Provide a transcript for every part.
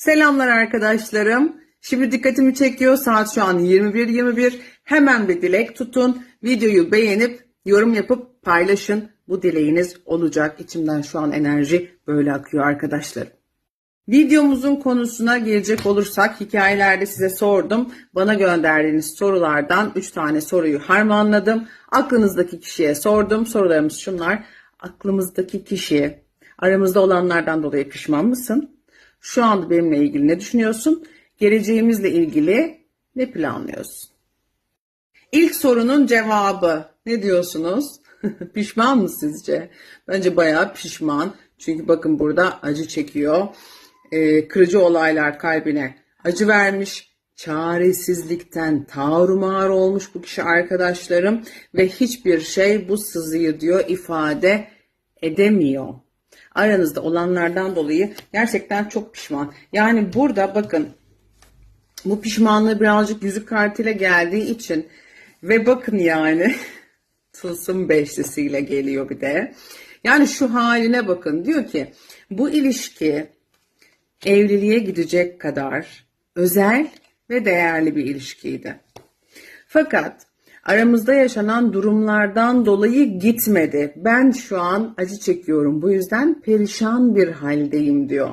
Selamlar arkadaşlarım. Şimdi dikkatimi çekiyor. Saat şu an 21.21. Hemen bir dilek tutun. Videoyu beğenip yorum yapıp paylaşın. Bu dileğiniz olacak. İçimden şu an enerji böyle akıyor arkadaşlarım. Videomuzun konusuna gelecek olursak hikayelerde size sordum. Bana gönderdiğiniz sorulardan 3 tane soruyu harmanladım. Aklınızdaki kişiye sordum. Sorularımız şunlar. Aklımızdaki kişiye aramızda olanlardan dolayı pişman mısın? Şu anda benimle ilgili ne düşünüyorsun? Geleceğimizle ilgili ne planlıyorsun? İlk sorunun cevabı ne diyorsunuz? pişman mı sizce? Bence bayağı pişman. Çünkü bakın burada acı çekiyor. Ee, kırıcı olaylar kalbine acı vermiş. Çaresizlikten tarumar olmuş bu kişi arkadaşlarım ve hiçbir şey bu sızıyı diyor ifade edemiyor. Aranızda olanlardan dolayı gerçekten çok pişman. Yani burada bakın bu pişmanlığı birazcık yüzük kartıyla geldiği için ve bakın yani tılsım beşlisiyle geliyor bir de. Yani şu haline bakın diyor ki bu ilişki evliliğe gidecek kadar özel ve değerli bir ilişkiydi. Fakat aramızda yaşanan durumlardan dolayı gitmedi. Ben şu an acı çekiyorum. Bu yüzden perişan bir haldeyim diyor.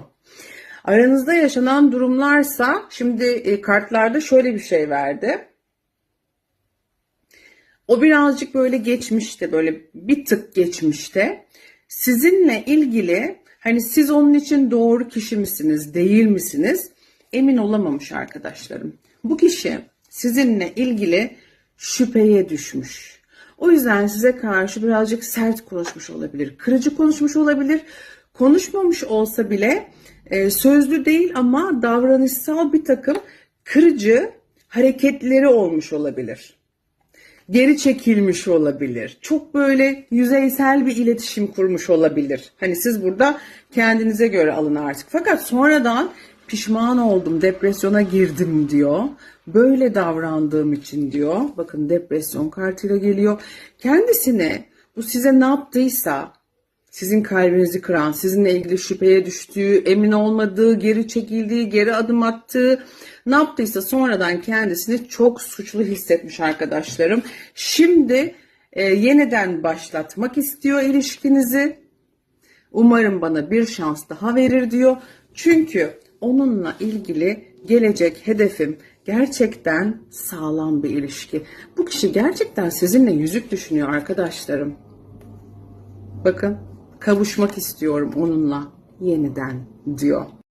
Aranızda yaşanan durumlarsa şimdi e, kartlarda şöyle bir şey verdi. O birazcık böyle geçmişte, böyle bir tık geçmişte. Sizinle ilgili hani siz onun için doğru kişi misiniz, değil misiniz? Emin olamamış arkadaşlarım. Bu kişi sizinle ilgili şüpheye düşmüş. O yüzden size karşı birazcık sert konuşmuş olabilir, kırıcı konuşmuş olabilir. Konuşmamış olsa bile e, sözlü değil ama davranışsal bir takım kırıcı hareketleri olmuş olabilir geri çekilmiş olabilir. Çok böyle yüzeysel bir iletişim kurmuş olabilir. Hani siz burada kendinize göre alın artık. Fakat sonradan pişman oldum, depresyona girdim diyor. Böyle davrandığım için diyor. Bakın depresyon kartıyla geliyor. Kendisine bu size ne yaptıysa sizin kalbinizi kıran, sizinle ilgili şüpheye düştüğü, emin olmadığı, geri çekildiği, geri adım attığı, ne yaptıysa sonradan kendisini çok suçlu hissetmiş arkadaşlarım. Şimdi e, yeniden başlatmak istiyor ilişkinizi. Umarım bana bir şans daha verir diyor. Çünkü onunla ilgili gelecek hedefim gerçekten sağlam bir ilişki. Bu kişi gerçekten sizinle yüzük düşünüyor arkadaşlarım. Bakın kavuşmak istiyorum onunla yeniden diyor.